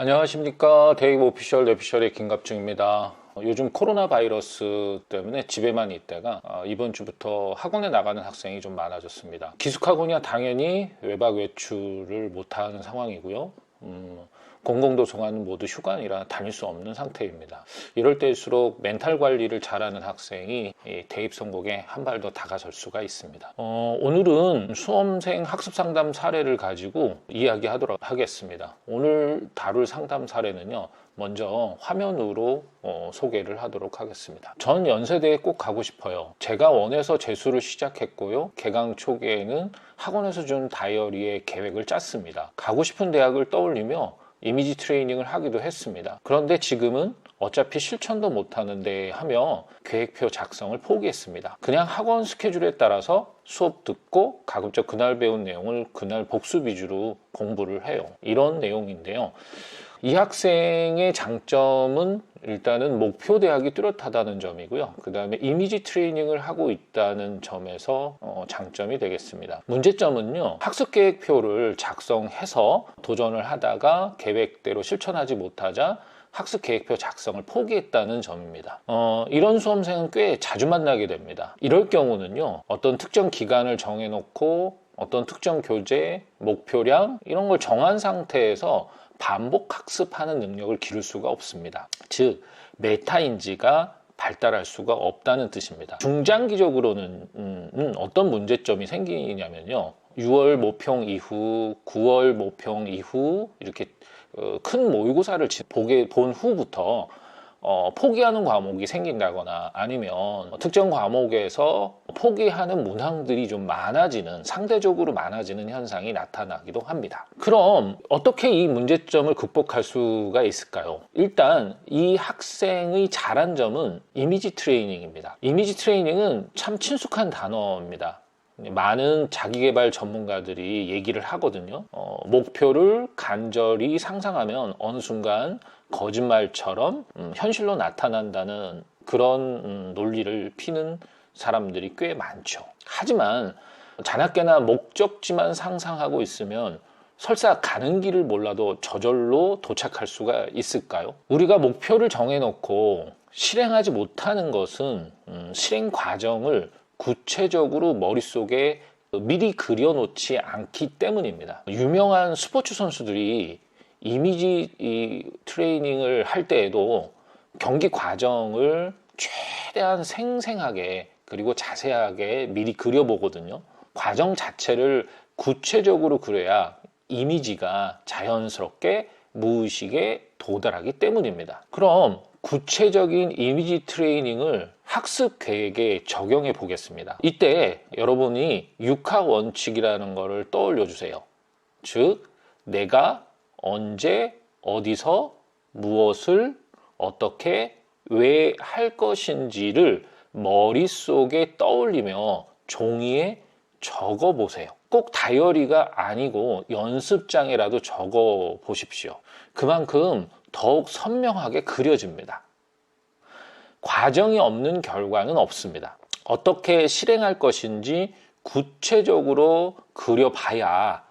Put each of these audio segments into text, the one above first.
안녕하십니까. 데이브 오피셜 내피셜의 김갑중입니다. 요즘 코로나 바이러스 때문에 집에만 있다가 어, 이번 주부터 학원에 나가는 학생이 좀 많아졌습니다. 기숙학원이야 당연히 외박 외출을 못하는 상황이고요 음, 공공도서관은 모두 휴관이라 다닐 수 없는 상태입니다. 이럴 때일수록 멘탈 관리를 잘하는 학생이 이 대입 성공에 한 발 더 다가설 수가 있습니다. 어, 오늘은 수험생 학습 상담 사례를 가지고 이야기하도록 하겠습니다. 오늘 다룰 상담 사례는요. 먼저 화면으로 어, 소개를 하도록 하겠습니다. 전 연세대에 꼭 가고 싶어요. 제가 원해서 재수를 시작했고요. 개강 초기에는 학원에서 준 다이어리에 계획을 짰습니다. 가고 싶은 대학을 떠올 리며 이미지 트레이닝을 하기도 했습니다. 그런데 지금은 어차피 실천도 못하는데 하며 계획표 작성을 포기했습니다. 그냥 학원 스케줄에 따라서 수업 듣고 가급적 그날 배운 내용을 그날 복습 위주로 공부를 해요. 이런 내용인데요. 이 학생의 장점은 일단은 목표 대학이 뚜렷하다는 점이고요. 그 다음에 이미지 트레이닝을 하고 있다는 점에서 어, 장점이 되겠습니다. 문제점은요. 학습 계획표를 작성해서 도전을 하다가 계획대로 실천하지 못하자 학습 계획표 작성을 포기했다는 점입니다. 어, 이런 수험생은 꽤 자주 만나게 됩니다. 이럴 경우는요, 어떤 특정 기간을 정해놓고 어떤 특정 교재, 목표량 이런 걸 정한 상태에서 반복 학습하는 능력을 기를 수가 없습니다. 즉, 메타인지가 발달할 수가 없다는 뜻입니다. 중장기적으로는 음, 음, 어떤 문제점이 생기냐면요. 6월 모평 이후, 9월 모평 이후 이렇게 어, 큰 모의고사를 보게 본 후부터 어, 포기하는 과목이 생긴다거나 아니면 특정 과목에서 포기하는 문항들이 좀 많아지는 상대적으로 많아지는 현상이 나타나기도 합니다. 그럼 어떻게 이 문제점을 극복할 수가 있을까요? 일단 이 학생의 잘한 점은 이미지 트레이닝입니다. 이미지 트레이닝은 참 친숙한 단어입니다. 많은 자기개발 전문가들이 얘기를 하거든요. 어, 목표를 간절히 상상하면 어느 순간 거짓말처럼 음, 현실로 나타난다는 그런 음, 논리를 피는 사람들이 꽤 많죠. 하지만 자나깨나 목적지만 상상하고 있으면 설사 가는 길을 몰라도 저절로 도착할 수가 있을까요? 우리가 목표를 정해놓고 실행하지 못하는 것은 음, 실행 과정을 구체적으로 머릿속에 미리 그려놓지 않기 때문입니다. 유명한 스포츠 선수들이 이미지 트레이닝을 할 때에도 경기 과정을 최대한 생생하게 그리고 자세하게 미리 그려보거든요. 과정 자체를 구체적으로 그려야 이미지가 자연스럽게 무의식에 도달하기 때문입니다. 그럼 구체적인 이미지 트레이닝을 학습 계획에 적용해 보겠습니다. 이때 여러분이 육학 원칙이라는 것을 떠올려 주세요. 즉, 내가 언제, 어디서, 무엇을, 어떻게, 왜 할 것인지를 머릿속에 떠올리며 종이에 적어 보세요. 꼭 다이어리가 아니고 연습장에라도 적어 보십시오. 그만큼 더욱 선명하게 그려집니다. 과정이 없는 결과는 없습니다. 어떻게 실행할 것인지 구체적으로 그려봐야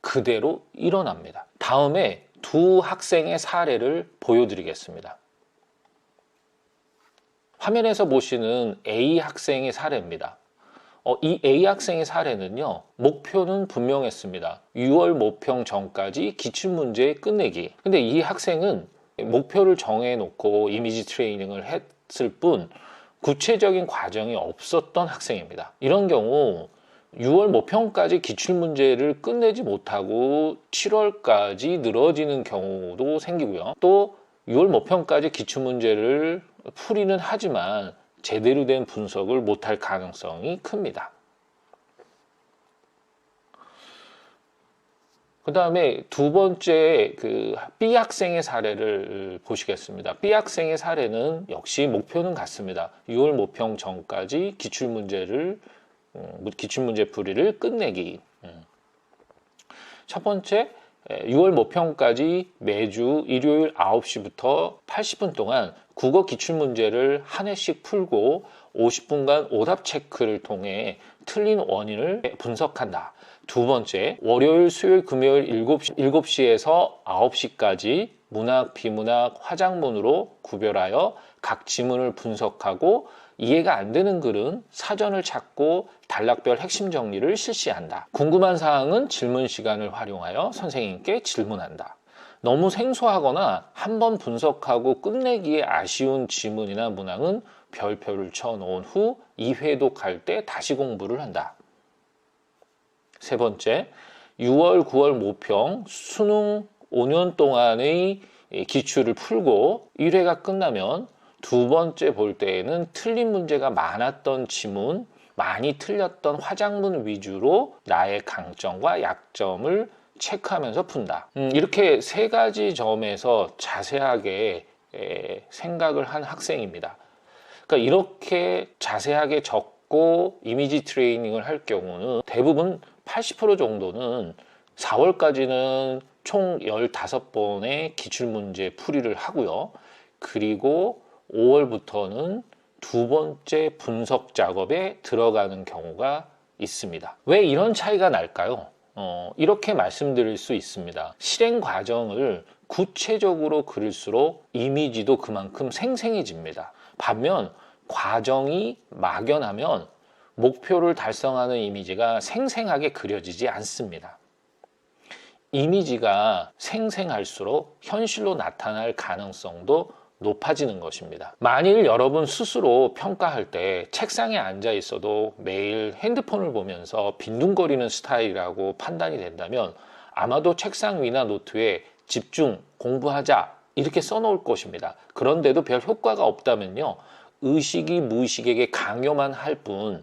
그대로 일어납니다. 다음에 두 학생의 사례를 보여드리겠습니다. 화면에서 보시는 A 학생의 사례입니다. 어, 이 A 학생의 사례는요, 목표는 분명했습니다. 6월 모평 전까지 기출문제 끝내기. 근데 이 학생은 목표를 정해놓고 이미지 트레이닝을 했을 뿐, 구체적인 과정이 없었던 학생입니다. 이런 경우 6월 모평까지 기출문제를 끝내지 못하고 7월까지 늘어지는 경우도 생기고요. 또 6월 모평까지 기출문제를 풀이는 하지만 제대로 된 분석을 못할 가능성이 큽니다. 그 다음에 두 번째 그 B 학생의 사례를 보시겠습니다. B 학생의 사례는 역시 목표는 같습니다. 6월 모평 전까지 기출 문제를 음, 기출 문제 풀이를 끝내기. 음. 첫 번째 6월 모평까지 매주 일요일 9시부터 80분 동안 국어 기출문제를 한 해씩 풀고 50분간 오답 체크를 통해 틀린 원인을 분석한다. 두 번째, 월요일, 수요일, 금요일 7시, 7시에서 9시까지 문학, 비문학, 화장문으로 구별하여 각 지문을 분석하고 이해가 안 되는 글은 사전을 찾고 단락별 핵심 정리를 실시한다. 궁금한 사항은 질문 시간을 활용하여 선생님께 질문한다. 너무 생소하거나 한 번 분석하고 끝내기에 아쉬운 지문이나 문항은 별표를 쳐놓은 후 2회독할 때 다시 공부를 한다. 세 번째, 6월, 9월 모평 수능 5년 동안의 기출을 풀고 1회가 끝나면 두 번째 볼 때에는 틀린 문제가 많았던 지문, 많이 틀렸던 화장문 위주로 나의 강점과 약점을 체크하면서 푼다. 음, 이렇게 세 가지 점에서 자세하게 에, 생각을 한 학생입니다. 그러니까 이렇게 자세하게 적고 이미지 트레이닝을 할 경우는 대부분 80% 정도는 4월까지는 총 15번의 기출문제 풀이를 하고요. 그리고 5월부터는 두 번째 분석 작업에 들어가는 경우가 있습니다. 왜 이런 차이가 날까요? 어, 이렇게 말씀드릴 수 있습니다. 실행 과정을 구체적으로 그릴수록 이미지도 그만큼 생생해집니다. 반면 과정이 막연하면 목표를 달성하는 이미지가 생생하게 그려지지 않습니다. 이미지가 생생할수록 현실로 나타날 가능성도 높아지는 것입니다. 만일 여러분 스스로 평가할 때 책상에 앉아 있어도 매일 핸드폰을 보면서 빈둥거리는 스타일이라고 판단이 된다면 아마도 책상 위나 노트에 집중, 공부하자 이렇게 써놓을 것입니다. 그런데도 별 효과가 없다면요. 의식이 무의식에게 강요만 할 뿐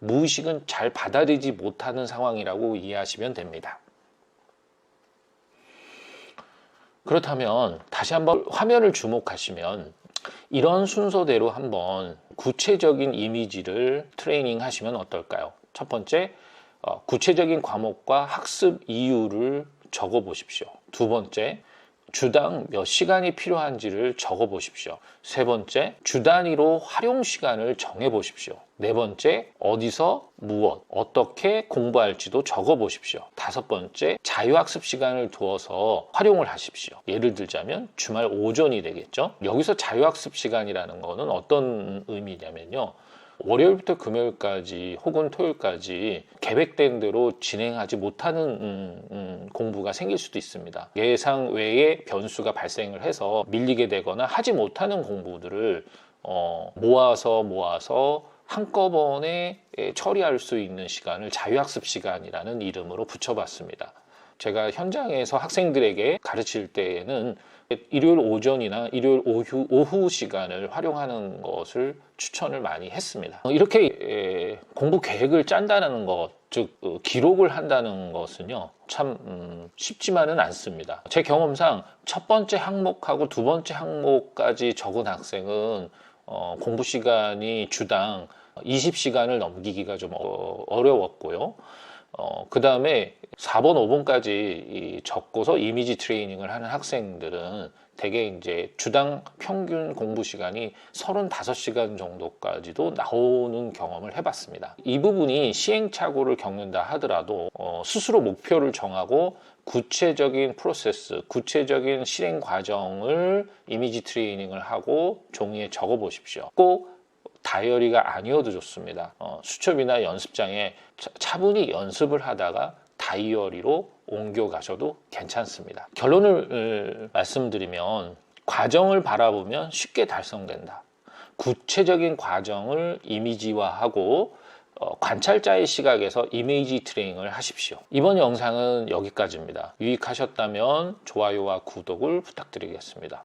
무의식은 잘 받아들이지 못하는 상황이라고 이해하시면 됩니다. 그렇다면 다시 한번 화면을 주목하시면 이런 순서대로 한번 구체적인 이미지를 트레이닝 하시면 어떨까요? 첫 번째, 어, 구체적인 과목과 학습 이유를 적어 보십시오. 두 번째, 주당 몇 시간이 필요한지를 적어 보십시오. 세 번째, 주 단위로 활용 시간을 정해 보십시오. 네 번째, 어디서 무엇, 어떻게 공부할지도 적어 보십시오. 다섯 번째, 자유학습 시간을 두어서 활용을 하십시오. 예를 들자면 주말 오전이 되겠죠. 여기서 자유학습 시간이라는 거는 어떤 의미냐면요. 월요일부터 금요일까지 혹은 토요일까지 계획된 대로 진행하지 못하는 음, 음, 공부가 생길 수도 있습니다. 예상 외의 변수가 발생을 해서 밀리게 되거나 하지 못하는 공부들을 어, 모아서 모아서 한꺼번에 예, 처리할 수 있는 시간을 자유학습 시간이라는 이름으로 붙여봤습니다. 제가 현장에서 학생들에게 가르칠 때에는 일요일 오전이나 일요일 오후, 오후 시간을 활용하는 것을 추천을 많이 했습니다. 이렇게 공부 계획을 짠다는 것, 즉 어, 기록을 한다는 것은요 참 음, 쉽지만은 않습니다. 제 경험상 첫 번째 항목하고 두 번째 항목까지 적은 학생은 어, 공부 시간이 주당 20시간을 넘기기가 좀 어, 어려웠고요. 어, 그 다음에 4번, 5번까지 적고서 이미지 트레이닝을 하는 학생들은 대개 이제 주당 평균 공부 시간이 35시간 정도까지도 나오는 경험을 해봤습니다. 이 부분이 시행착오를 겪는다 하더라도 어, 스스로 목표를 정하고 구체적인 프로세스, 구체적인 실행 과정을 이미지 트레이닝을 하고 종이에 적어 보십시오. 꼭 다이어리가 아니어도 좋습니다. 어, 수첩이나 연습장에 차, 분히 연습을 하다가 다이어리로 옮겨 가셔도 괜찮습니다. 결론을 말씀드리면 과정을 바라보면 쉽게 달성된다. 구체적인 과정을 이미지화하고 어, 관찰자의 시각에서 이미지 트레이닝을 하십시오. 이번 영상은 여기까지입니다. 유익하셨다면 좋아요와 구독을 부탁드리겠습니다.